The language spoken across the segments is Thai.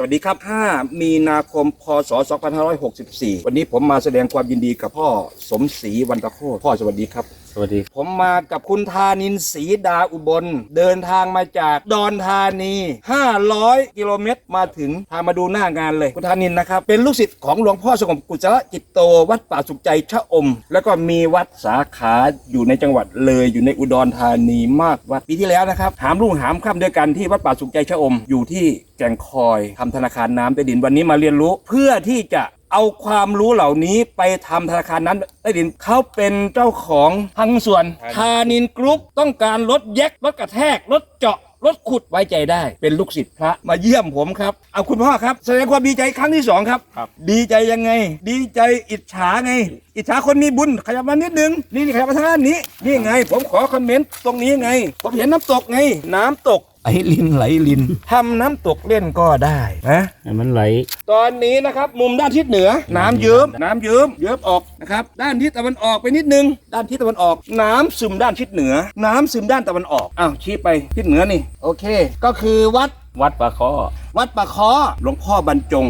สวัสดีครับ 5 มีนาคม พศ 2564 วันนี้ผมมาแสดงความยินดีกับพ่อสมศรีวันตะโคพ่อสวัสดีครับ สวัสดีผมมากับคุณธานินศรีดาอุบล เดินทางมาจากดอนธานี 500 กิโลเมตรมาถึงพามาดูหน้างานเลยคุณธานินนะครับ เป็นลูกศิษย์ของหลวงพ่อสงบกุศลจิตโต วัดป่าสุขใจชะอม แล้วก็มีวัดสาขาอยู่ในจังหวัดเลยอยู่ในอุดรธานีมากวัดปีที่แล้วนะครับ หามรุ่งหามค่ำด้วยกันที่วัดป่าสุขใจชะอมอยู่ที่แก่งคอยทำธนาคารน้ำใต้ดินวันนี้มาเรียนรู้ เพื่อที่จะ เอาความรู้เหล่านี้ไปทำธนาคารนั้นใต้ดินเขาเป็นเจ้าของทั้งส่วนทานินกรุ๊ปต้องการรถแยกรถกระแทกรถเจาะรถขุดไว้ใจได้ เป็นลูกศิษย์พระมาเยี่ยมผมครับ เอาคุณพ่อครับ แสดงความดีใจครั้งที่สองครับครับดีใจยังไง ดีใจอิจฉาไง อิจฉาคนมีบุญขยับมานิดนึงนี่นี่ขยับมาทางด้านนี้ นี่ไง ผมขอคอมเมนต์ตรงนี้ไง ผมเห็นน้ำตกไง น้ำตกไอ้ ลินไหลลินทำน้ำตกเล่นก็ได้นะให้มันไหล ตอนนี้นะครับมุมด้านทิศเหนือ น้ำเยิ้มน้ำเยิ้มเยิ้มออกนะครับด้านทิศตะวันออกไปนิดนึง ด้านทิศตะวันออก น้ำซึมด้านทิศเหนือ น้ำซึมด้านตะวันออกอ้าวชี้ไปทิศเหนือนี่ โอเค ก็คือวัดวัดปลาคอวัดปะเคอหลวงพ่อบรรจง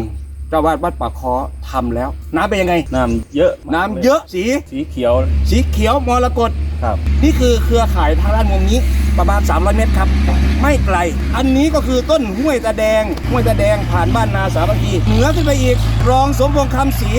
เจ้าวาดวัดปะเคอทำแล้ว น้ำเป็นยังไง น้ำเยอะน้ำเยอะสีสีเขียวสีเขียวมรกต ครับ นี่คือเครือข่ายทางด้านมุมนี้ประมาณ 300 เมตรครับ ไม่ไกล อันนี้ก็คือต้นห้วยตาแดง ห้วยตาแดงผ่านบ้านนาสามัคคีเหนือขึ้นไปอีก รองสมพงษ์คำศรี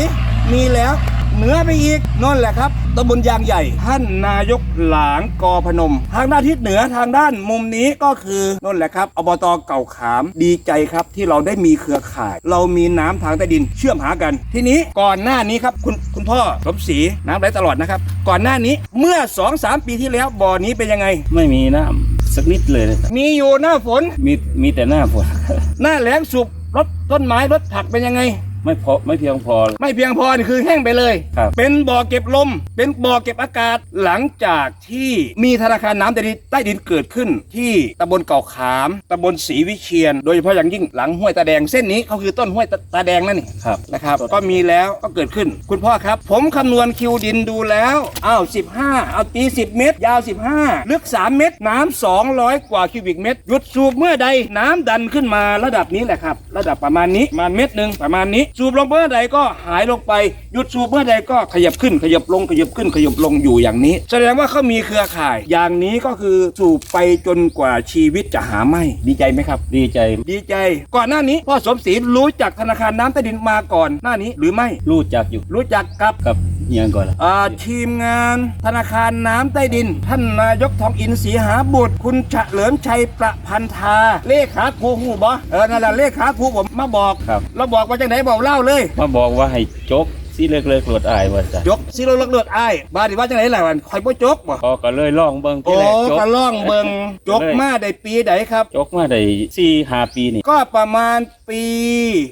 มีแล้ว เหนือไปอีกนั่นแหละครับตำบลยางใหญ่ ท่านนายกหลางกอพนม ทางด้านทิศเหนือทางด้านมุมนี้ก็คือนั่นแหละครับอบตเก่าขามดีใจครับที่เราได้มีเครือข่าย เรามีน้ำทางใต้ดินเชื่อมหากัน ทีนี้ก่อนหน้านี้ครับคุณคุณพ่อสมศรีน้ำไหลตลอดนะครับก่อนหน้านี้เมื่อ 2-3 ปีที่แล้วบ่อนี้เป็นยังไง ไม่มีน้ำสักนิดเลยนะครับมีอยู่หน้าฝนมีมีแต่หน้าฝน หน้าแล้งสุกรถต้นไม้รถผักเป็นยังไง ไม่พอไม่เพียงพอ ไม่เพียงพอนี่คือแห้งไปเลย ครับ เป็นบ่อเก็บลม เป็นบ่อเก็บอากาศหลังจากที่มีธนาคารน้ำใต้ดินใต้ดินเกิดขึ้น ที่ตำบลเก่าขามตำบลศรีวิเชียน โดยเฉพาะอย่างยิ่งหลังห้วยตาแดงเส้นนี้เขาคือต้นห้วยตาตาแดงนั่นนี่ครับ นะครับ ก็มีแล้วก็เกิดขึ้น คุณพ่อครับ ผมคำนวณคิวดินดูแล้วอ้าว15 เอาตี 10 เมตร ยาว 15 ลึก 3 เมตร น้ำ200 กว่าคิวบิกเมตร หยุดสูบเมื่อใดน้ำดันขึ้นมาระดับนี้แหละครับ ระดับประมาณนี้ประมาณเม็ดหนึ่งประมาณนี้สูบลงเมื่อใดก็หายลงไปหยุดสูบเมื่อใดก็ขยับขึ้นขยับลงขยับขึ้นขยับลงอยู่อย่างนี้ แสดงว่าเขามีเครือข่าย อย่างนี้ก็คือสูบไปจนกว่าชีวิตจะหาไม่ดีใจไหมครับ ดีใจ ดีใจ ก่อนหน้านี้พ่อสมศรีรู้จักธนาคารน้ำใต้ดินมาก่อนหน้านี้หรือไม่รู้จักอยู่รู้จักกับกับเฮี ยงก่อนละอ่าทีมงานธนาคารน้ำใต้ดิน ท่านนายกทองอินศรีหาบุตร คุณเฉลิมชัยประพันธาเลขาครูหูบอเออนั่นแหละเลขาครูผมมาบอกครับ เราบอกว่าจังไหนบอกเล่าเลย มาบอกว่าให้จก สีเล็กๆหลดอายว่าจ้ะจกสิโลเลือดเลือดอ้ายบาดิว่าจังไหนล่ะวันคอยบ่จกบ่พอก็เลยลองเบิ่งที่โอ้แรกจกก็ล่องเบิงจกมาได้ปีใดครับ จกมาได้สี่ห้าปีนี่ก็ประมาณปี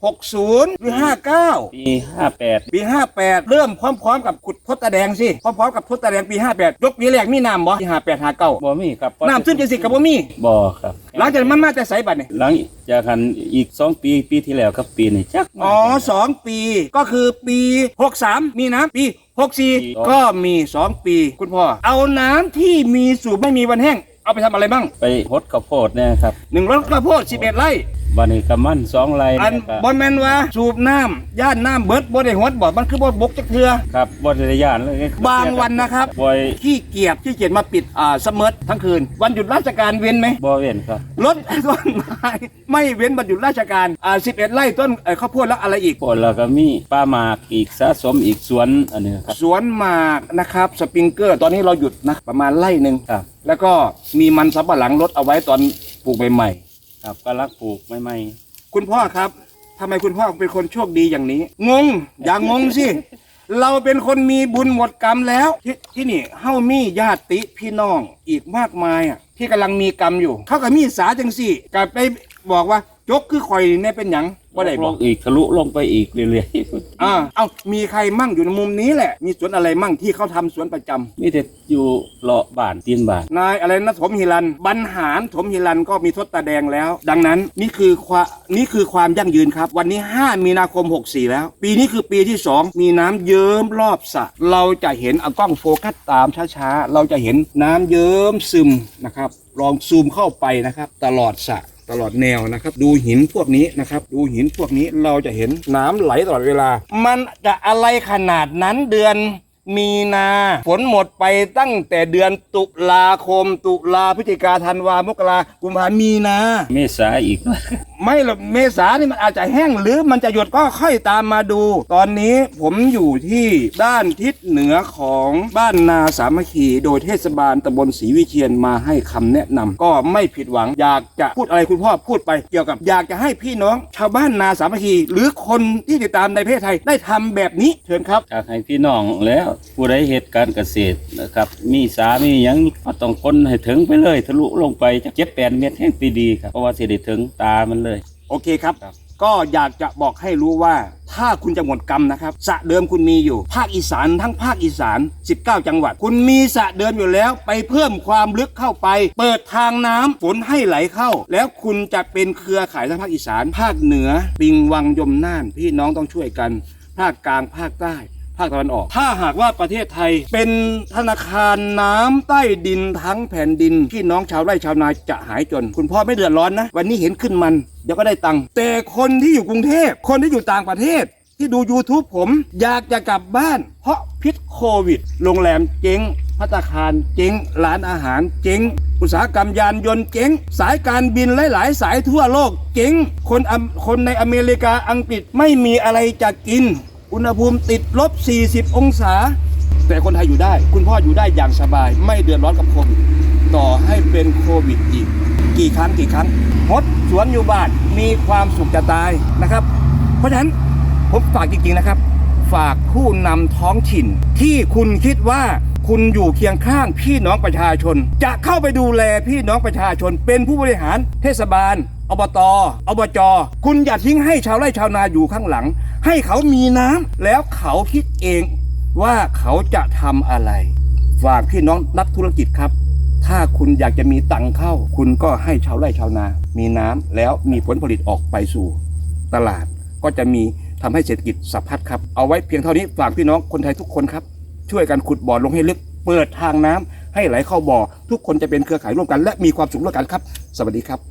60 หรือ 59 ปีห้าแปดปี 58 เริ่มพร้อมๆ กับขุดพดตะแดงสิ พร้อมๆ กับพดตะแดงปี 58 ยกปีแรกมีน้ำบ่ปี58 59บ่มีครับน้ำซึมจังสิกับบ่มีบ่ครับ หลังจากนั้นมันมาแต่ไสบัดนี่หลังจากหันอีกสองปีปีที่แล้วครับปีนี้จักมาอ๋อสองปีก็คือปี63มีน้ำปี64ก็มี2ปีคุณพ่อเอาน้ำที่มีสูบไม่มีวันแห้ง เอาไปทำอะไรบ้างไปหดข้าวโพดเนี่ยครับหนึ่งรถข้าวโพด11ไร่ บันนี้กำมันสองไรอันนะครับบนแมนว่าสูบน้ำย่านน้ำเบิดบ่ได้หดบ่มันคือบ่บกจักเทือ ครับบริยานเลยบางวันนะครับ บ่อยขี้เกียจขี้เกียจมาปิดอ่าเสมอทั้งคืน วันหยุดราชการเว้นไหมบ่เว้นครับรถต้นไม้ไม่เว้นวันหยุดราชการอ่า11ไร่ต้นเอ่อข้าวโพดแล้วอะไรอีกผลแล้วก็มีป้าหมากอีกสะสมอีกสวนอันนี้ครับ สวนหมากนะครับสปริงเกอร์ ตอนนี้เราหยุดนะ ประมาณไร่หนึ่งครับ แล้วก็มีมันสำปะหลังรถเอาไว้ตอนปลูกใหม่ ครับก็รักปลูกไม่ไม่ๆคุณพ่อครับทำไมคุณพ่อเป็นคนโชคดีอย่างนี้ งง อย่างงงสิ เราเป็นคนมีบุญหมดกรรมแล้วที่ที่นี่เฮ้ามีญาติพี่น้องอีกมากมายอะที่กำลังมีกรรมอยู่ เขากับมีสาจังสิกลับไปบอกว่า จกคือข่อยเนี่ยเป็นหยังว่าได้บลอกงอีกทะลุลงไปอีกเรื่อยอ่าเอามีใครมั่งอยู่ในมุมนี้แหละ มีสวนอะไรมั่งที่เขาทำสวนประจำๆมีแต่อยู่เลาะบ้านตีนบ้าน นายอะไรนะถมหิรันบรรหารถมหิรันก็มีทศตาแดงแล้ว ดังนั้นนี่คือความนี่คือความยั่งยืนครับ วันนี้ 5 มีนาคม 64 แล้ว ปีนี้คือปีที่ 2 มีน้ำเยิ้มรอบสระเราจะเห็นเอากล้องโฟกัสตามช้าๆเราจะเห็นน้ำเยิ้มซึมนะครับลองซูมเข้าไปนะครับ ตลอดสระ ตลอดแนวนะครับ ดูหินพวกนี้นะครับ ดูหินพวกนี้เราจะเห็นน้ำไหลตลอดเวลา มันจะอะไรขนาดนั้นเดือน มีนาฝนหมดไปตั้งแต่เดือนตุลาคม ตุลาพฤศจิกาธันวามกรากุมภามีนา เมษาอีก ไม่หรอกเมษานี่มันอาจจะแห้งหรือมันจะหยดก็ค่อยตามมาดู ตอนนี้ผมอยู่ที่ด้านทิศเหนือของบ้านนาสามัคคี โดยเทศบาลตำบลศรีวิเชียนมาให้คำแนะนำก็ไม่ผิดหวัง อยากจะพูดอะไรคุณพ่อพูดไปเกี่ยวกับ อยากจะให้พี่น้อง ชาวบ้านนาสามัคคี หรือคนที่ติดตามในประเทศไทยได้ทำแบบนี้เชิญครับอยากให้พี่น้องแล้วผู้ใดเหตุการเกษตรนะครับ มีสามีหยังก็ต้องคนให้ถึงไปเลย ทะลุลงไปจากเจ็ดแปดเมตรแห่งปีดีครับเพราะว่าสิได้ถึงตามันเลย โอเคครับ ครับ ก็อยากจะบอกให้รู้ว่า ถ้าคุณจะหมดกรรมนะครับสระเดิมคุณมีอยู่ ภาคอีสานทั้งภาคอีสาน 19 จังหวัด คุณมีสระเดิมอยู่แล้ว ไปเพิ่มความลึกเข้าไป เปิดทางน้ำฝนให้ไหลเข้า แล้วคุณจะเป็นเครือข่ายทั้งภาคอีสาน ภาคเหนือปิงวังยมน่านพี่น้องต้องช่วยกัน ภาคกลางภาคใต้ ภาคตะวันออก ถ้าหากว่าประเทศไทยเป็นธนาคารน้ำใต้ดินทั้งแผ่นดินพี่น้องชาวไร่ชาวนาจะหายจน คุณพ่อไม่เดือดร้อนนะ วันนี้เห็นขึ้นมันเดี๋ยวก็ได้ตังค์แต่คนที่อยู่กรุงเทพคนที่อยู่ต่างประเทศที่ดู YouTube ผมอยากจะกลับบ้าน เพราะพิษโควิด โรงแรมเจ๊งพัตตาคารเจ๊ง ร้านอาหารเจ๊ง อุตสาหกรรมยานยนต์เจ๊ง สายการบินหลาย ๆ สายทั่วโลกเจ๊ง คนคนในอเมริกาอังกฤษไม่มีอะไรจะกิน อุณหภูมิติดลบ 40 องศา แต่คนไทยอยู่ได้ คุณพ่ออยู่ได้อย่างสบาย ไม่เดือดร้อนกับโควิด ต่อให้เป็นโควิดอีก กี่ครั้งกี่ครั้งงดสวนอยู่บ้านมีความสุขจะตายนะครับ เพราะฉะนั้นผมฝากจริงๆนะครับ ฝากผู้นำท้องถิ่น ที่คุณคิดว่าคุณอยู่เคียงข้างพี่น้องประชาชน จะเข้าไปดูแลพี่น้องประชาชน เป็นผู้บริหารเทศบาล อบตอบจ คุณอย่าทิ้งให้ชาวไร่ชาวนาอยู่ข้างหลัง ให้เขามีน้ำแล้วเขาคิดเองว่าเขาจะทำอะไร ฝากพี่น้องนักธุรกิจครับ ถ้าคุณอยากจะมีตังค์เข้า คุณก็ให้ชาวไร่ชาวนา มีน้ำแล้วมีผลผลิตออกไปสู่ ตลาดก็จะมีทำให้เศรษฐกิจสะพัดครับ เอาไว้เพียงเท่านี้ฝากพี่น้องคนไทยทุกคนครับ ช่วยกันขุดบ่อลงให้ลึก เปิดทางน้ำให้ไหลเข้าบ่อ ทุกคนจะเป็นเครือข่ายร่วมกัน และมีความสุขร่วมกันครับ สวัสดีครับ